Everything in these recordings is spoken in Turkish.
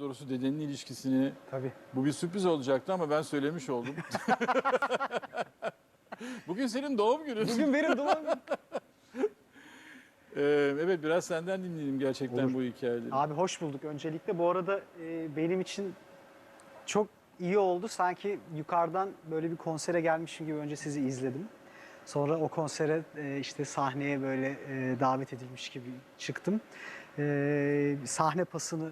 doğrusu dedenin ilişkisini Tabii. bu bir sürpriz olacaktı ama ben söylemiş oldum. Bugün senin doğum günün. Bugün benim doğum günüm. Ee, evet biraz senden dinleyelim gerçekten Olur. bu hikayeleri. Abi hoş bulduk öncelikle. Bu arada e, benim için çok iyi oldu. Sanki yukarıdan böyle bir konsere gelmişim gibi önce sizi izledim. Sonra o konsere e, işte sahneye böyle e, davet edilmiş gibi çıktım. E, sahne pasını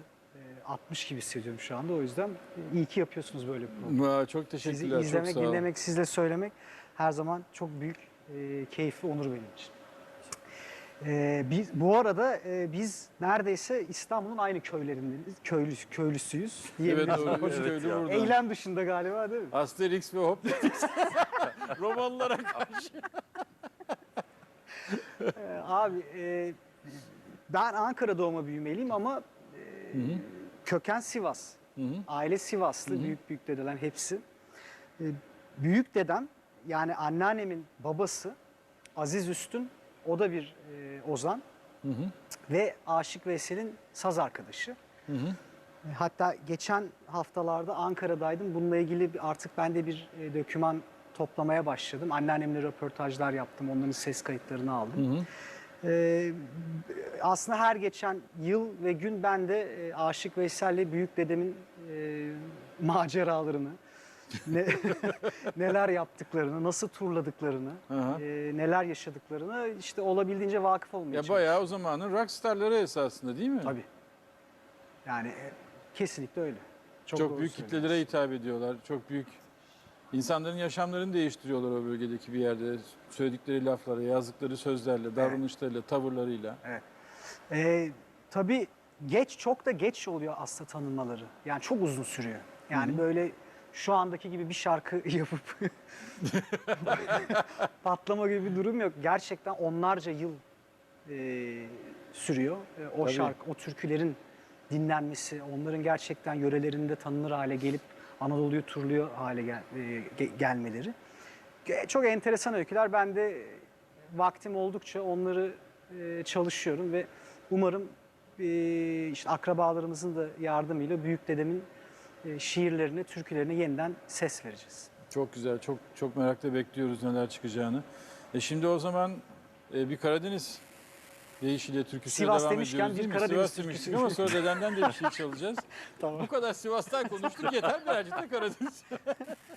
e, atmış gibi hissediyorum şu anda. O yüzden iyi ki yapıyorsunuz böyle bir program. Aa, çok Sizi teşekkürler. çok izlemek, sağ ol. dinlemek, sizle söylemek her zaman çok büyük e, keyifli onur benim için. E, biz, bu arada e, biz neredeyse İstanbul'un aynı köylerinden, köylü, köylüsüyüz Evet doğru. Üç köylü burada. Eylem dışında galiba değil mi? Asterix ve Obelix. Romanlara karşı. E, abi e, ben Ankara doğma büyümeliyim ama e, köken Sivas. Hı hı. Aile Sivaslı, büyük büyük dedelerin hepsi. Ee, büyük dedem yani anneannemin babası Aziz Üstün, o da bir e, ozan Hı hı. ve Aşık Veysel'in saz arkadaşı. Hı hı. E, Hatta geçen haftalarda Ankara'daydım. Bununla ilgili artık ben de bir e, döküman toplamaya başladım. Anneannemle röportajlar yaptım, onların ses kayıtlarını aldım. Hı hı. Ee, aslında her geçen yıl ve gün ben de e, Aşık Veysel'le büyük dedemin e, maceralarını, ne, neler yaptıklarını, nasıl turladıklarını, Aha. e, neler yaşadıklarını işte olabildiğince vakıf olmaya Ya çalışıyorum. bayağı o zamanın rockstarları esasında değil mi? Tabii. Yani e, kesinlikle öyle. Çok, doğru büyük söylüyorsun. kitlelere hitap ediyorlar. Çok büyük insanların yaşamlarını değiştiriyorlar o bölgedeki bir yerde. Söyledikleri laflara, yazdıkları sözlerle, davranışlarıyla, tavırlarıyla. Ee, tabii geç çok da geç oluyor aslında tanınmaları. Yani çok uzun sürüyor. Yani böyle şu andaki gibi bir şarkı yapıp patlama gibi bir durum yok. Gerçekten onlarca yıl e, sürüyor. E, o Tabii. şarkı, o türkülerin dinlenmesi, onların gerçekten yörelerinde tanınır hale gelip Anadolu'yu turluyor hale gel- e, ge- gelmeleri. Ge- Çok enteresan öyküler. Ben de vaktim oldukça onları e, çalışıyorum ve umarım e, işte akrabalarımızın da yardımıyla büyük dedemin e, şiirlerine, türkülerine yeniden ses vereceğiz. Çok güzel, çok çok merakla bekliyoruz neler çıkacağını. E şimdi o zaman e, bir Karadeniz deyişiyle türküsüne Sivas devam demişken ediyoruz bir? Karadeniz Sivas demiştik ama sonra dedenden de bir şey çalacağız. Tamam. Bu kadar Sivas'tan konuştuk yeter birazcık da Karadeniz.